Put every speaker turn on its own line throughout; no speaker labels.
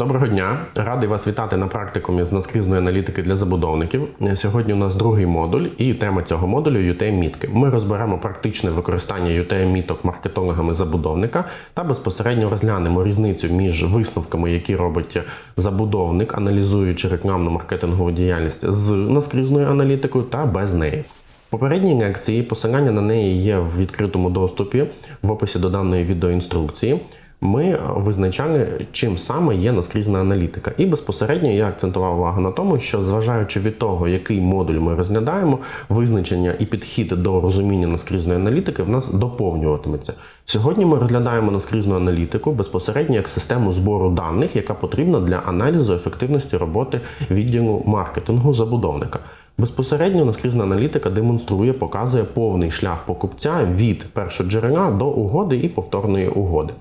Доброго дня, радий вас вітати на практикумі з наскрізної аналітики для забудовників. Сьогодні у нас другий модуль, і тема цього модулю UTM мітки. Ми розберемо практичне використання UTM міток маркетологами забудовника та безпосередньо розглянемо різницю між висновками, які робить забудовник, аналізуючи рекламну маркетингову діяльність з наскрізною аналітикою та без неї. В Попередній лекції посилання на неї є в відкритому доступі в описі до даної відеоінструкції. Ми визначали, чим саме є наскрізна аналітика. І безпосередньо я акцентував увагу на тому, що зважаючи від того, який модуль ми розглядаємо, визначення і підхід до розуміння наскрізної аналітики в нас доповнюватиметься. Сьогодні ми розглядаємо наскрізну аналітику безпосередньо як систему збору даних, яка потрібна для аналізу ефективності роботи відділу маркетингу забудовника. Безпосередньо наскрізна аналітика демонструє, показує повний шлях покупця від першоджерела до угоди і повторної угоди.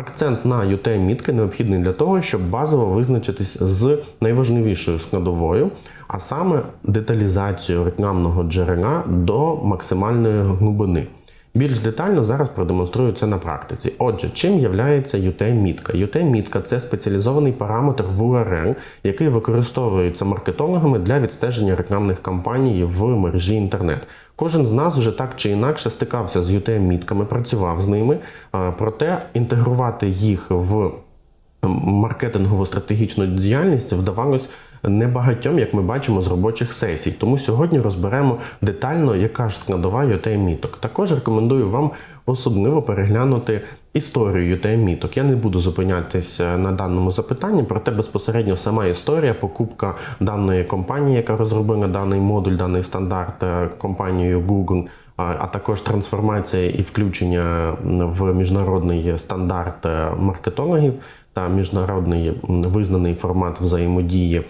Акцент на UTM мітки необхідний для того, щоб базово визначитись з найважливішою складовою, а саме деталізацією рекламного джерела до максимальної глибини. Більш детально зараз продемонструю це на практиці. Отже, чим є UT-мітка? UT-мітка – це спеціалізований параметр в URL, який використовується маркетологами для відстеження рекламних кампаній в мережі інтернет. Кожен з нас вже так чи інакше стикався з UTM-мітками, працював з ними, проте інтегрувати їх в маркетингову стратегічну діяльність вдавалось небагатьом, як ми бачимо з робочих сесій. Тому сьогодні розберемо детально, яка ж складова UTM-міток. Також рекомендую вам особливо переглянути історію UTM-міток. Я не буду зупинятися на даному запитанні, проте безпосередньо сама історія, покупка даної компанії, яка розробила даний модуль, даний стандарт е, компанією Google. А також трансформація і включення в міжнародний стандарт е, маркетологів та міжнародний визнаний формат взаємодії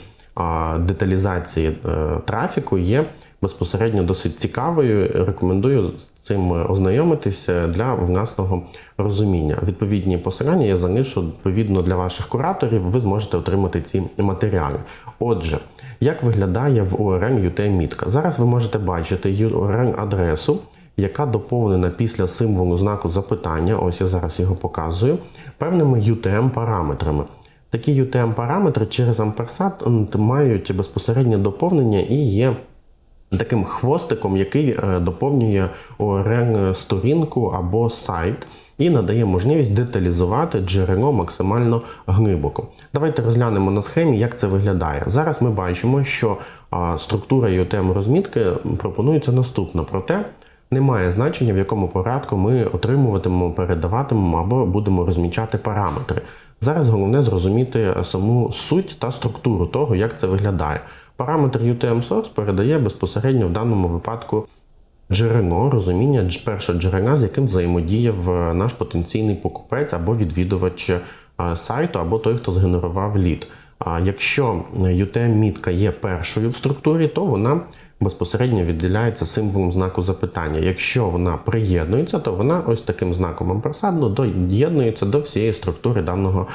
деталізації е, трафіку є безпосередньо досить цікавою. Рекомендую з цим ознайомитися для власного розуміння. Відповідні посилання я залишу відповідно для ваших кураторів. Ви зможете отримати ці матеріали. Отже, як виглядає в URL UTM мітка? Зараз ви можете бачити URL адресу. Яка доповнена після символу знаку запитання, ось я зараз його показую, певними UTM-параметрами. Такі UTM-параметри через амперсат мають безпосереднє доповнення і є таким хвостиком, який е, доповнює url сторінку або сайт. І надає можливість деталізувати джерело максимально глибоко. Давайте розглянемо на схемі, як це виглядає. Зараз ми бачимо, що структура utm розмітки пропонується наступно. Проте немає значення, в якому порядку ми отримуватимемо, передаватимемо або будемо розмічати параметри. Зараз головне зрозуміти саму суть та структуру того, як це виглядає. Параметр UTM-source передає безпосередньо в даному випадку джерело розуміння першого джерела, з яким взаємодіяв наш потенційний покупець або відвідувач е, сайту, або той, хто згенерував лід. А якщо UTM-мітка є першою в структурі, то вона безпосередньо відділяється символом знаку запитання. Якщо вона приєднується, то вона ось таким знаком амперсадно доєднується до всієї структури даного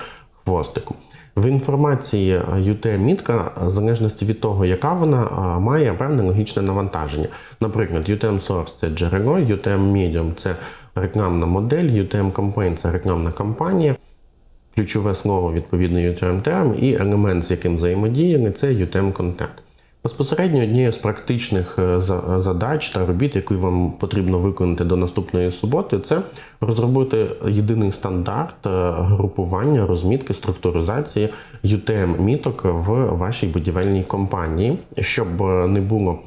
хвостику. В інформації UTM-мітка, в залежності від того, яка вона має певне логічне навантаження. Наприклад, UTM-source – це джерело, UTM-medium – це рекламна модель, UTM-campaign – це рекламна кампанія. Ключове слово відповідно UTM-терм і елемент, з яким взаємодіяли, це UTM-контент. Безпосередньо однією з практичних е, задач та робіт, які вам потрібно виконати до наступної суботи, це розробити єдиний стандарт е, групування, розмітки, структуризації UTM-міток в вашій будівельній компанії, щоб не було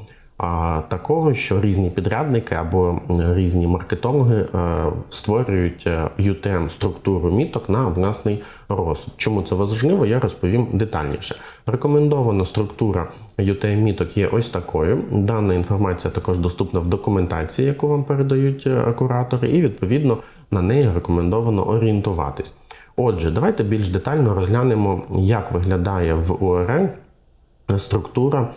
такого, що різні підрядники або різні маркетологи е, створюють UTM е, структуру міток на власний розсуд. Чому це важливо, я розповім детальніше. Рекомендована структура UTM міток є ось такою. Дана інформація також доступна в документації, яку вам передають е, куратори, і відповідно на неї рекомендовано орієнтуватись. Отже, давайте більш детально розглянемо, як виглядає в УРЛ структура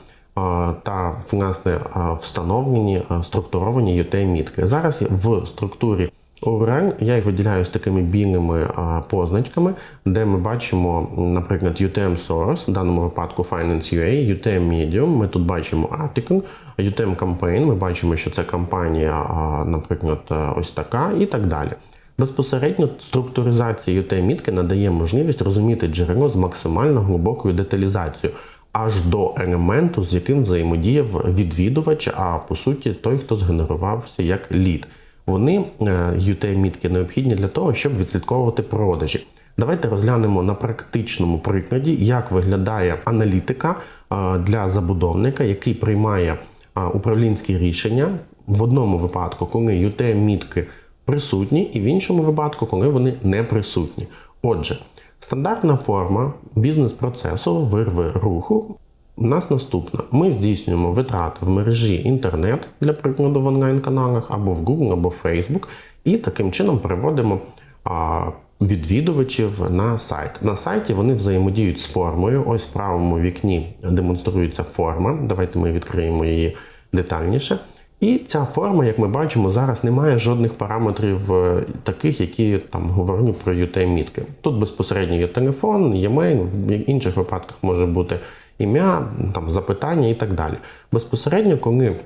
та власне встановлені структуровані UTM-мітки. Зараз в структурі URL я їх виділяю з такими білими позначками, де ми бачимо, наприклад, UTM Source, в даному випадку Finance.ua, UTM Medium, ми тут бачимо Article, UTM Campaign, ми бачимо, що це кампанія, наприклад, ось така, і так далі. Безпосередньо структуризація UT-мітки надає можливість розуміти джерело з максимально глибокою деталізацією, аж до елементу, з яким взаємодіяв відвідувач, а по суті, той, хто згенерувався як лід. Вони е, UT-мітки необхідні для того, щоб відслідковувати продажі. Давайте розглянемо на практичному прикладі, як виглядає аналітика е, для забудовника, який приймає е, управлінські рішення в одному випадку, коли UT-мітки присутні, і в іншому випадку, коли вони не присутні. Отже, стандартна форма бізнес-процесу вирви руху у нас наступна. Ми здійснюємо витрати в мережі інтернет, для прикладу в онлайн-каналах, або в Google, або в Facebook, і таким чином переводимо а, відвідувачів на сайт. На сайті вони взаємодіють з формою. Ось в правому вікні демонструється форма. Давайте ми відкриємо її детальніше. І ця форма, як ми бачимо, зараз не має жодних параметрів е, таких, які там говорю про UTM-мітки. Тут безпосередньо є телефон, мейл, в інших випадках може бути ім'я, там запитання і так далі. Безпосередньо, коли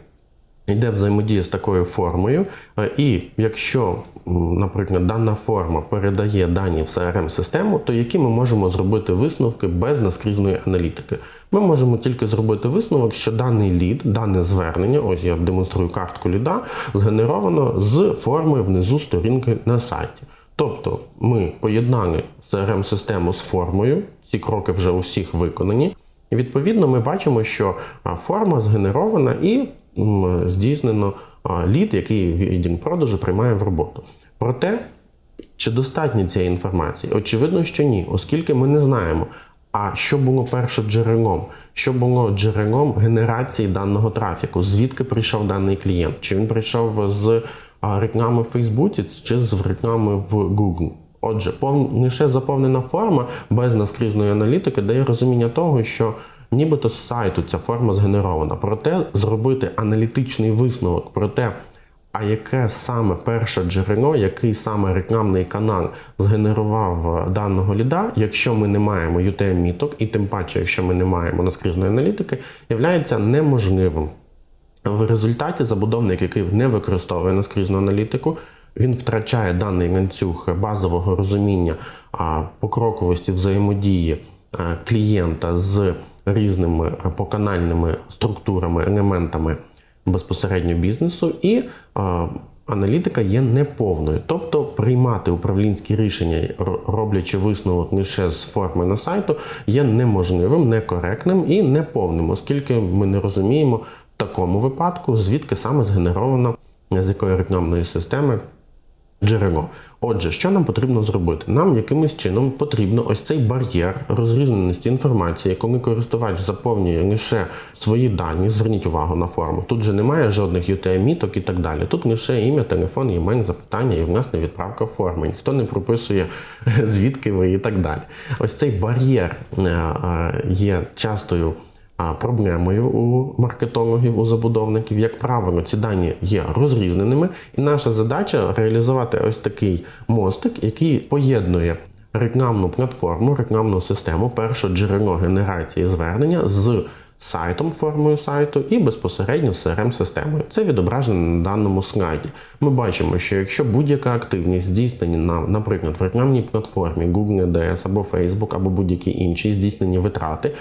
Йде взаємодія з такою формою, е, і якщо, наприклад, дана форма передає дані в crm систему то які ми можемо зробити висновки без наскрізної аналітики? Ми можемо тільки зробити висновок, що даний лід, дане звернення, ось я демонструю картку ліда, згенеровано з форми внизу сторінки на сайті. Тобто ми поєднали crm систему з формою, ці кроки вже у всіх виконані. І відповідно ми бачимо, що форма згенерована і здійснено лід, який відділ продажу приймає в роботу. Проте, чи достатньо цієї інформації? Очевидно, що ні, оскільки ми не знаємо. А що було перше джерелом? Що було джерелом генерації даного трафіку? Звідки прийшов даний клієнт? Чи він прийшов з реклами в Фейсбуці, чи з реклами в Google? Отже, лише заповнена форма без наскрізної аналітики дає розуміння того, що нібито з сайту ця форма згенерована. Проте зробити аналітичний висновок про те, а яке саме перше джерело, який саме рекламний канал згенерував даного ліда, якщо ми не маємо UTM-міток, і тим паче, якщо ми не маємо наскрізної аналітики, являється неможливим. В результаті забудовник, який не використовує наскрізну аналітику, він втрачає даний ланцюг базового розуміння покроковості взаємодії клієнта з різними поканальними структурами, елементами безпосередньо бізнесу, і аналітика є неповною. Тобто приймати управлінські рішення, роблячи висновок лише з форми на сайту, є неможливим, некоректним і неповним, оскільки ми не розуміємо в такому випадку, звідки саме згенеровано з якої рекламної системи джерело. Отже, що нам потрібно зробити? Нам якимось чином потрібно ось цей бар'єр розрізненості інформації, коли користувач заповнює лише свої дані, зверніть увагу на форму. Тут же немає жодних UTM-міток і так далі. Тут лише ім'я, телефон, імень, запитання і власне відправка форми. Ніхто не прописує звідки ви і так далі. Ось цей бар'єр е, е, є частою проблемою у маркетологів, у забудовників. Як правило, ці дані є розрізненими, і наша задача реалізувати ось такий мостик, який поєднує. Рекламну платформу, рекламну систему, перше джерело генерації звернення з сайтом, формою сайту і безпосередньо crm системою Це відображено на даному слайді. Ми бачимо, що якщо будь-яка активність здійснені на, наприклад, в рекламній платформі Google ADS або Facebook, або будь-які інші здійснені витрати,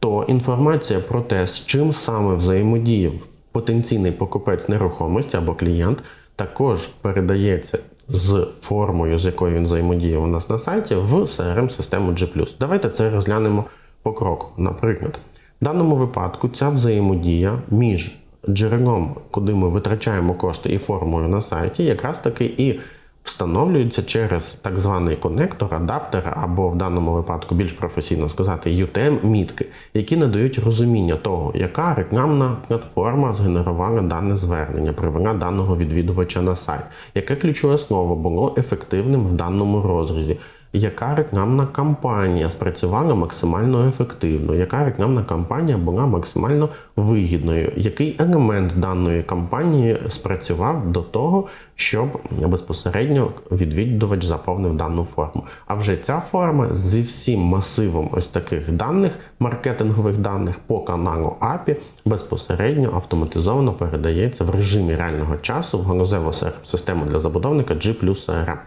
то інформація про те, з чим саме взаємодіяв потенційний покупець нерухомості або клієнт, також передається з формою, з якою він взаємодіє у нас на сайті, в crm систему G+. Давайте це розглянемо по кроку. Наприклад, в даному випадку ця взаємодія між джерелом, куди ми витрачаємо кошти і формою на сайті, якраз таки і встановлюються через так званий конектор, адаптер, або в даному випадку більш професійно сказати UTM-мітки, які надають розуміння того, яка рекламна платформа згенерувала дане звернення, привела даного відвідувача на сайт, яке ключове слово було ефективним в даному розрізі яка рекламна кампанія спрацювала максимально ефективно, яка рекламна кампанія була максимально вигідною, який елемент даної кампанії спрацював до того, щоб безпосередньо відвідувач заповнив дану форму. А вже ця форма зі всім масивом ось таких даних, маркетингових даних по каналу API безпосередньо автоматизовано передається в режимі реального часу в галузеву систему для забудовника G плюс CRM.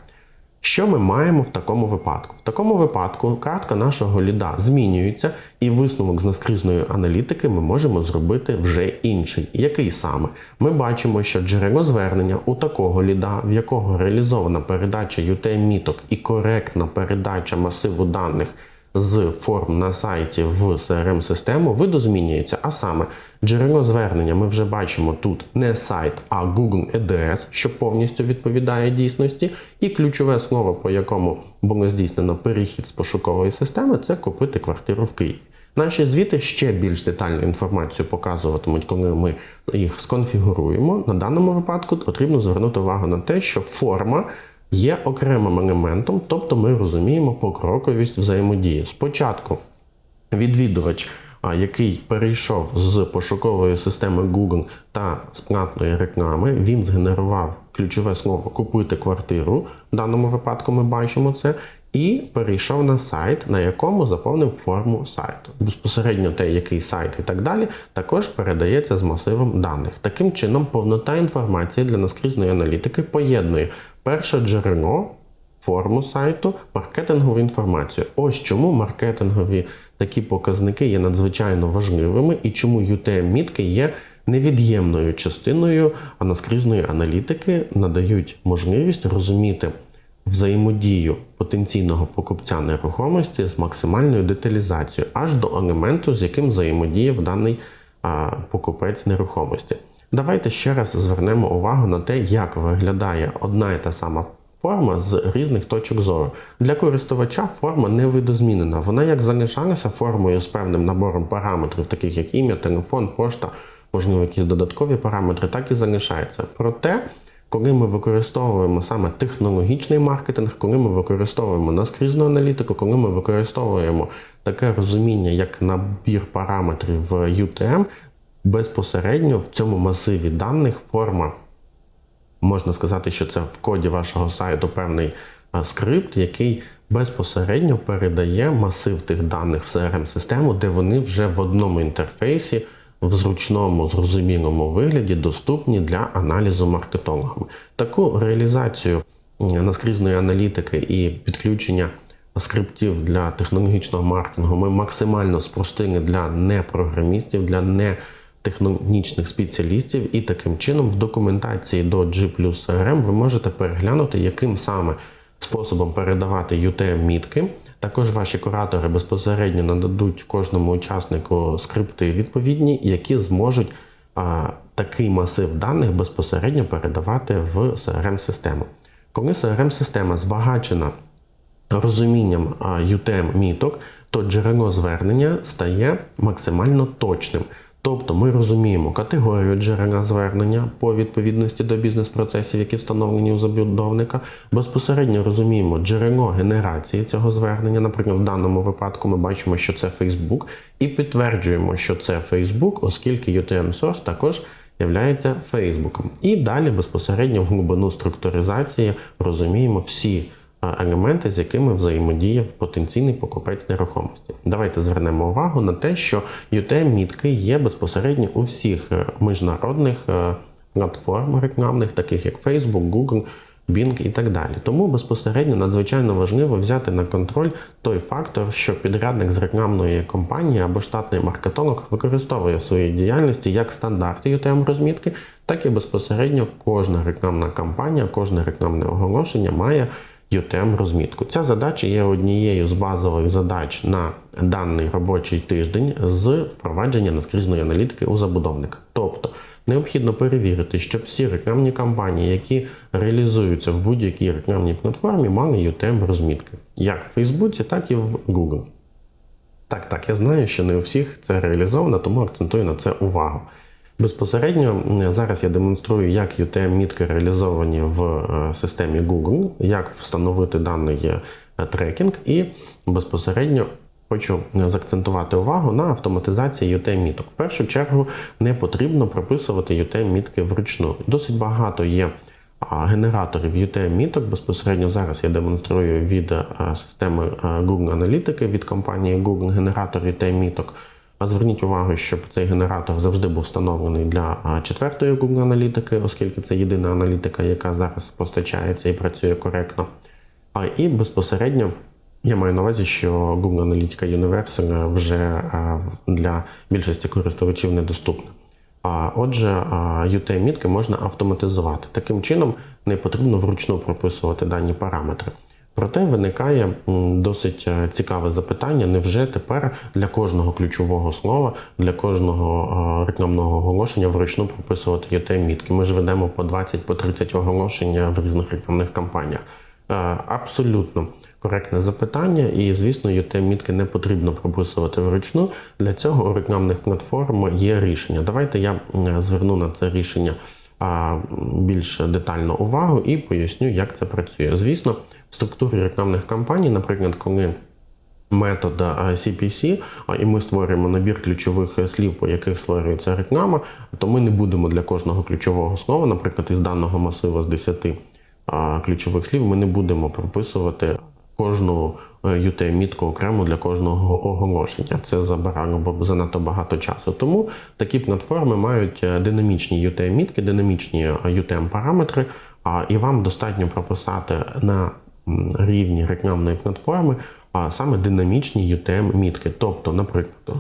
Що ми маємо в такому випадку? В такому випадку картка нашого ліда змінюється, і висновок з наскрізної аналітики ми можемо зробити вже інший. Який саме? Ми бачимо, що джерело звернення у такого ліда, в якого реалізована передача UTM-міток і коректна передача масиву даних з форм на сайті в crm систему видозмінюється. А саме джерело звернення ми вже бачимо тут не сайт, а Google EDS, що повністю відповідає дійсності, і ключове слово, по якому було здійснено перехід з пошукової системи, це купити квартиру в Києві. Наші звіти ще більш детальну інформацію показуватимуть, коли ми їх сконфігуруємо. На даному випадку потрібно звернути увагу на те, що форма є окремим елементом, тобто ми розуміємо покроковість взаємодії. Спочатку відвідувач, який перейшов з пошукової системи Google та з платної реклами, він згенерував ключове слово купити квартиру. В даному випадку ми бачимо це. І перейшов на сайт, на якому заповнив форму сайту. Безпосередньо те, який сайт і так далі, також передається з масивом даних. Таким чином, повнота інформації для наскрізної аналітики поєднує перше джерело, форму сайту, маркетингову інформацію. Ось чому маркетингові такі показники є надзвичайно важливими і чому UTM-мітки є невід'ємною частиною наскрізної аналітики, надають можливість розуміти взаємодію потенційного покупця нерухомості з максимальною деталізацією аж до елементу, з яким взаємодіяв даний а, покупець нерухомості. Давайте ще раз звернемо увагу на те, як виглядає одна і та сама форма з різних точок зору. Для користувача форма не видозмінена. Вона як залишалася формою з певним набором параметрів, таких як ім'я, телефон, пошта, можливо, якісь додаткові параметри, так і залишається. Проте коли ми використовуємо саме технологічний маркетинг, коли ми використовуємо наскрізну аналітику, коли ми використовуємо таке розуміння, як набір параметрів в UTM, безпосередньо в цьому масиві даних форма, можна сказати, що це в коді вашого сайту певний скрипт, який безпосередньо передає масив тих даних в crm систему де вони вже в одному інтерфейсі в зручному, зрозумілому вигляді доступні для аналізу маркетологами. Таку реалізацію наскрізної аналітики і підключення скриптів для технологічного маркетингу ми максимально спростили для непрограмістів, для не технологічних спеціалістів, і таким чином в документації до G CRM ви можете переглянути, яким саме способом передавати UTM-мітки. Також ваші куратори безпосередньо нададуть кожному учаснику скрипти відповідні, які зможуть а, такий масив даних безпосередньо передавати в crm систему Коли crm система збагачена розумінням UTM-міток, то джерело звернення стає максимально точним. Тобто ми розуміємо категорію джерела звернення по відповідності до бізнес-процесів, які встановлені у забудовника. Безпосередньо розуміємо джерело генерації цього звернення. Наприклад, в даному випадку ми бачимо, що це Facebook, і підтверджуємо, що це Facebook, оскільки UTM Source також являється Фейсбуком. І далі безпосередньо в глибину структуризації розуміємо всі елементи, з якими взаємодіяв потенційний покупець нерухомості. Давайте звернемо увагу на те, що UTM-мітки є безпосередньо у всіх е, міжнародних е, платформ рекламних, таких як Facebook, Google. Bing і так далі. Тому безпосередньо надзвичайно важливо взяти на контроль той фактор, що підрядник з рекламної компанії або штатний маркетолог використовує в своїй діяльності як стандарти UTM розмітки, так і безпосередньо кожна рекламна кампанія, кожне рекламне оголошення має UTM розмітку. Ця задача є однією з базових задач на даний робочий тиждень з впровадження наскрізної аналітики у забудовника. Тобто необхідно перевірити, щоб всі рекламні кампанії, які реалізуються в будь-якій рекламній платформі, мали UTM розмітки, як в Фейсбуці, так і в Google. Так, так, я знаю, що не у всіх це реалізовано, тому акцентую на це увагу. Безпосередньо зараз я демонструю, як UTM-мітки реалізовані в е, системі Google, як встановити даний е, трекінг, і безпосередньо хочу заакцентувати увагу на автоматизації UTM-міток. В першу чергу не потрібно прописувати UTM-мітки вручну. Досить багато є генераторів UTM-міток. Безпосередньо зараз я демонструю від е, системи Google Аналітики від компанії Google генератор UTM-міток. Зверніть увагу, щоб цей генератор завжди був встановлений для четвертої Google аналітики, оскільки це єдина аналітика, яка зараз постачається і працює коректно. А і безпосередньо я маю на увазі, що Google Analytica Universal вже для більшості користувачів недоступна. А отже, UTM-мітки можна автоматизувати. Таким чином не потрібно вручну прописувати дані параметри. Проте виникає досить е, цікаве запитання: невже тепер для кожного ключового слова, для кожного е, рекламного оголошення вручну прописувати UTM-мітки? Ми ж ведемо по 20 по 30 оголошення в різних рекламних кампаніях. Е, Абсолютно коректне запитання, і звісно, UTM-мітки не потрібно прописувати вручну. Для цього у рекламних платформ є рішення. Давайте я зверну на це рішення більш детально увагу і поясню, як це працює. Звісно, структурі рекламних кампаній, наприклад, коли метод а, CPC, і ми створюємо набір ключових слів, по яких створюється реклама, то ми не будемо для кожного ключового слова, наприклад, із даного масиву з 10 ключових слів, ми не будемо прописувати кожну е, UTM-мітку окремо для кожного оголошення. Це забирало б занадто багато часу. Тому такі платформи мають е, динамічні UTM-мітки, динамічні е, UTM-параметри, а і вам достатньо прописати на рівні рекламної платформи а саме динамічні UTM-мітки. Тобто, наприклад,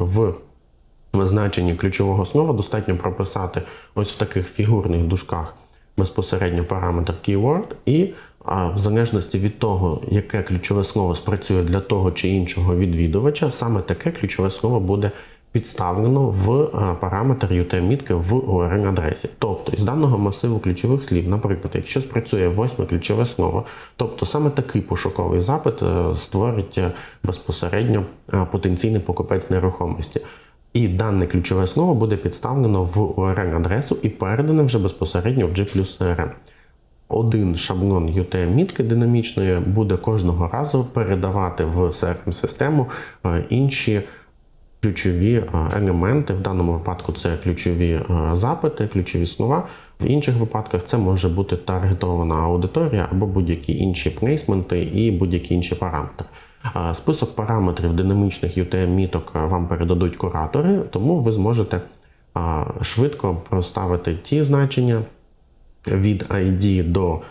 в значенні ключового слова достатньо прописати ось в таких фігурних дужках безпосередньо параметр keyword, і а, в залежності від того, яке ключове слово спрацює для того чи іншого відвідувача, саме таке ключове слово буде підставлено в параметр UTM-мітки в URL-адресі. Тобто із даного масиву ключових слів, наприклад, якщо спрацює восьме ключове слово, тобто саме такий пошуковий запит е, створить е, безпосередньо е, потенційний покупець нерухомості. І дане ключове слово буде підставлено в URL-адресу і передане вже безпосередньо в G CRM. Один шаблон UTM-мітки динамічної буде кожного разу передавати в CRM-систему е, інші ключові е, елементи. В даному випадку це ключові е, запити, ключові слова. В інших випадках це може бути таргетована аудиторія або будь-які інші плейсменти і будь-які інші параметри. Е, Список параметрів динамічних UTM-міток вам передадуть куратори, тому ви зможете швидко проставити ті значення від ID до,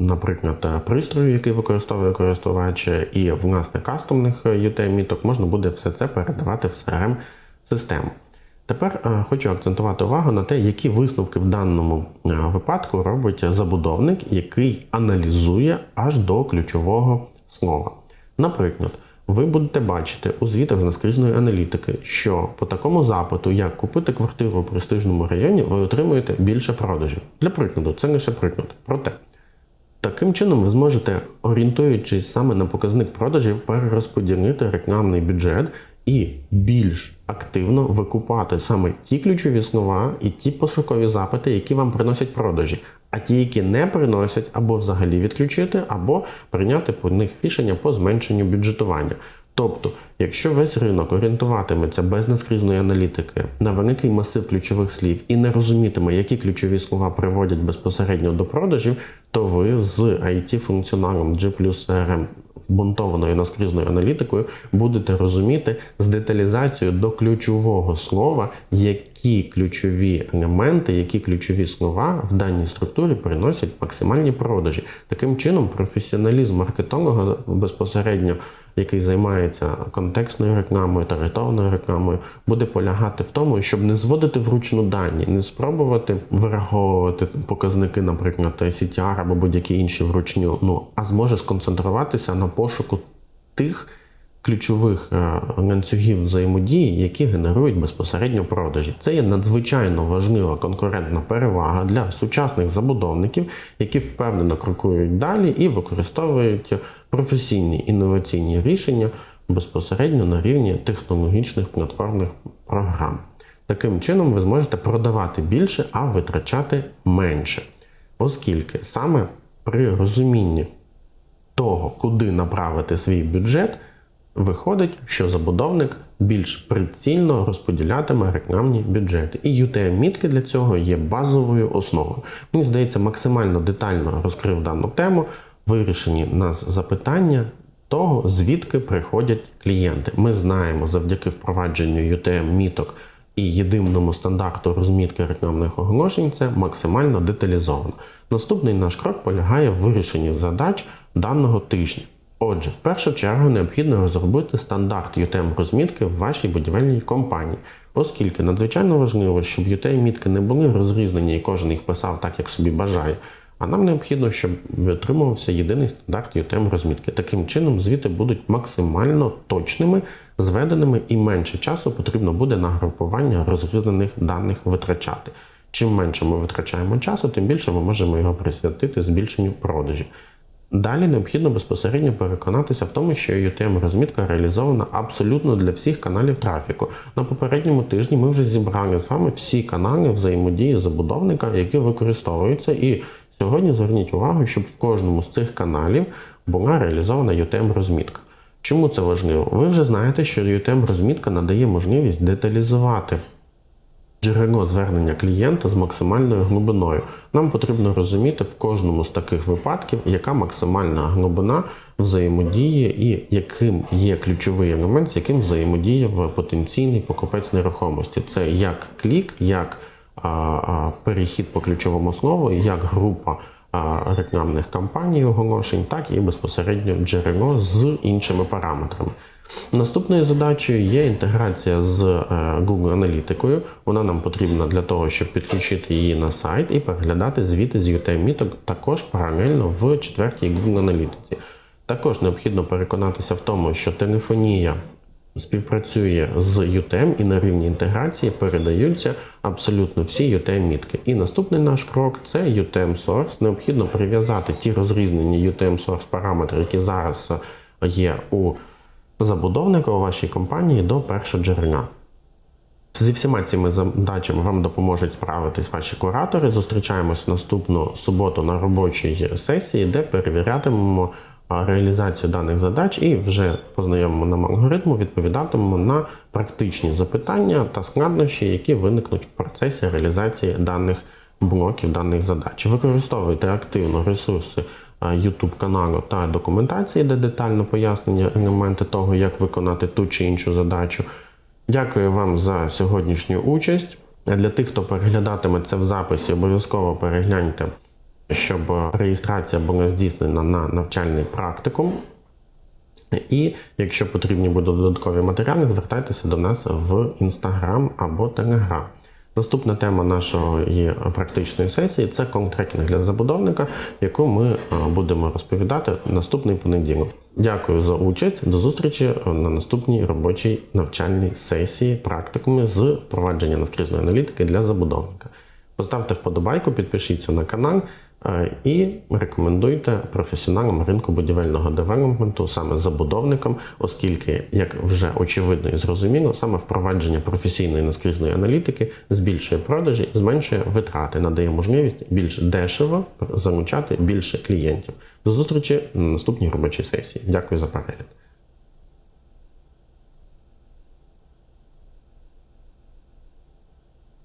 наприклад, е, пристрою, який використовує користувач, і власне кастомних UTM-міток можна буде все це передавати в CRM-систему. Тепер е, хочу акцентувати увагу на те, які висновки в даному е, випадку робить забудовник, який аналізує аж до ключового слова. Наприклад, ви будете бачити у звітах з наскрізної аналітики, що по такому запиту, як купити квартиру у престижному районі, ви отримуєте більше продажів. Для прикладу, це лише приклад. Проте Таким чином, ви зможете, орієнтуючись саме на показник продажів, перерозподілити рекламний бюджет і більш активно викупати саме ті ключові слова і ті пошукові запити, які вам приносять продажі. А ті, які не приносять, або взагалі відключити, або прийняти по них рішення по зменшенню бюджетування. Тобто, якщо весь ринок орієнтуватиметься без наскрізної аналітики на великий масив ключових слів і не розумітиме, які ключові слова приводять безпосередньо до продажів, то ви з it функціоналом G CRM вбунтованою наскрізною аналітикою будете розуміти з деталізацією до ключового слова, які ключові елементи, які ключові слова в даній структурі приносять максимальні продажі. Таким чином, професіоналізм маркетолога безпосередньо який займається контекстною рекламою, таргетованою рекламою, буде полягати в тому, щоб не зводити вручну дані, не спробувати вираховувати показники, наприклад, CTR або будь-які інші вручню, ну а зможе сконцентруватися на пошуку тих ключових е, ланцюгів взаємодії, які генерують безпосередньо продажі. Це є надзвичайно важлива конкурентна перевага для сучасних забудовників, які впевнено крокують далі і використовують професійні інноваційні рішення безпосередньо на рівні технологічних платформних програм. Таким чином, ви зможете продавати більше, а витрачати менше. Оскільки саме при розумінні того, куди направити свій бюджет, виходить, що забудовник більш прицільно розподілятиме рекламні бюджети. І UTM-мітки для цього є базовою основою. Мені здається, максимально детально розкрив дану тему, вирішені нас запитання. Того, звідки приходять клієнти. Ми знаємо завдяки впровадженню UTM-міток і єдиному стандарту розмітки рекламних оголошень це максимально деталізовано. Наступний наш крок полягає в вирішенні задач даного тижня. Отже, в першу чергу необхідно розробити стандарт UTM розмітки в вашій будівельній компанії, оскільки надзвичайно важливо, щоб UTM мітки не були розрізнені і кожен їх писав так, як собі бажає. А нам необхідно, щоб витримувався єдиний стандарт UTM розмітки. Таким чином, звіти будуть максимально точними, зведеними і менше часу потрібно буде на групування розрізнених даних витрачати. Чим менше ми витрачаємо часу, тим більше ми можемо його присвятити збільшенню продажів. Далі необхідно безпосередньо переконатися в тому, що UTM розмітка реалізована абсолютно для всіх каналів трафіку. На попередньому тижні ми вже зібрали з вами всі канали взаємодії забудовника, які використовуються. І сьогодні зверніть увагу, щоб в кожному з цих каналів була реалізована UTM розмітка. Чому це важливо? Ви вже знаєте, що UTM розмітка надає можливість деталізувати джерело звернення клієнта з максимальною глибиною. Нам потрібно розуміти в кожному з таких випадків, яка максимальна глибина взаємодії і яким є ключовий елемент, з яким взаємодіє потенційний покупець нерухомості. Це як клік, як а, а, перехід по ключовому слову, як група. а, Рекламних кампаній оголошень, так і безпосередньо джерело з іншими параметрами. Наступною задачею є інтеграція з е, Google аналітикою. Вона нам потрібна для того, щоб підключити її на сайт і переглядати звіти з UTM міток також паралельно в четвертій Google аналітиці. Також необхідно переконатися в тому, що телефонія співпрацює з UTM і на рівні інтеграції передаються абсолютно всі UTM мітки. І наступний наш крок це UTM Source. Необхідно прив'язати ті розрізнені UTM Source параметри, які зараз є у забудовника у вашій компанії до першого джерела. Зі всіма цими задачами вам допоможуть справитись ваші куратори. Зустрічаємось наступну суботу на робочій сесії, де перевірятимемо реалізацію даних задач і вже познайомимо нам алгоритму, відповідатимемо на практичні запитання та складнощі, які виникнуть в процесі реалізації даних блоків, даних задач. Використовуйте активно ресурси YouTube каналу та документації, де детально пояснення елементи того, як виконати ту чи іншу задачу. Дякую вам за сьогоднішню участь. Для тих, хто переглядатиме це в записі, обов'язково перегляньте, щоб реєстрація була здійснена на навчальний практикум. І якщо потрібні будуть додаткові матеріали, звертайтеся до нас в Instagram або Telegram. Наступна тема нашої практичної сесії це контрекінг для забудовника, яку ми будемо розповідати наступний понеділок. Дякую за участь. До зустрічі на наступній робочій навчальній сесії практикуми з впровадження наскрізної аналітики для забудовника. Поставте вподобайку, підпишіться на канал і рекомендуйте професіоналам ринку будівельного девелопменту, саме забудовникам, оскільки, як вже очевидно і зрозуміло, саме впровадження професійної наскрізної аналітики збільшує продажі, зменшує витрати, надає можливість більш дешево залучати більше клієнтів. До зустрічі на наступній робочій сесії. Дякую за перегляд.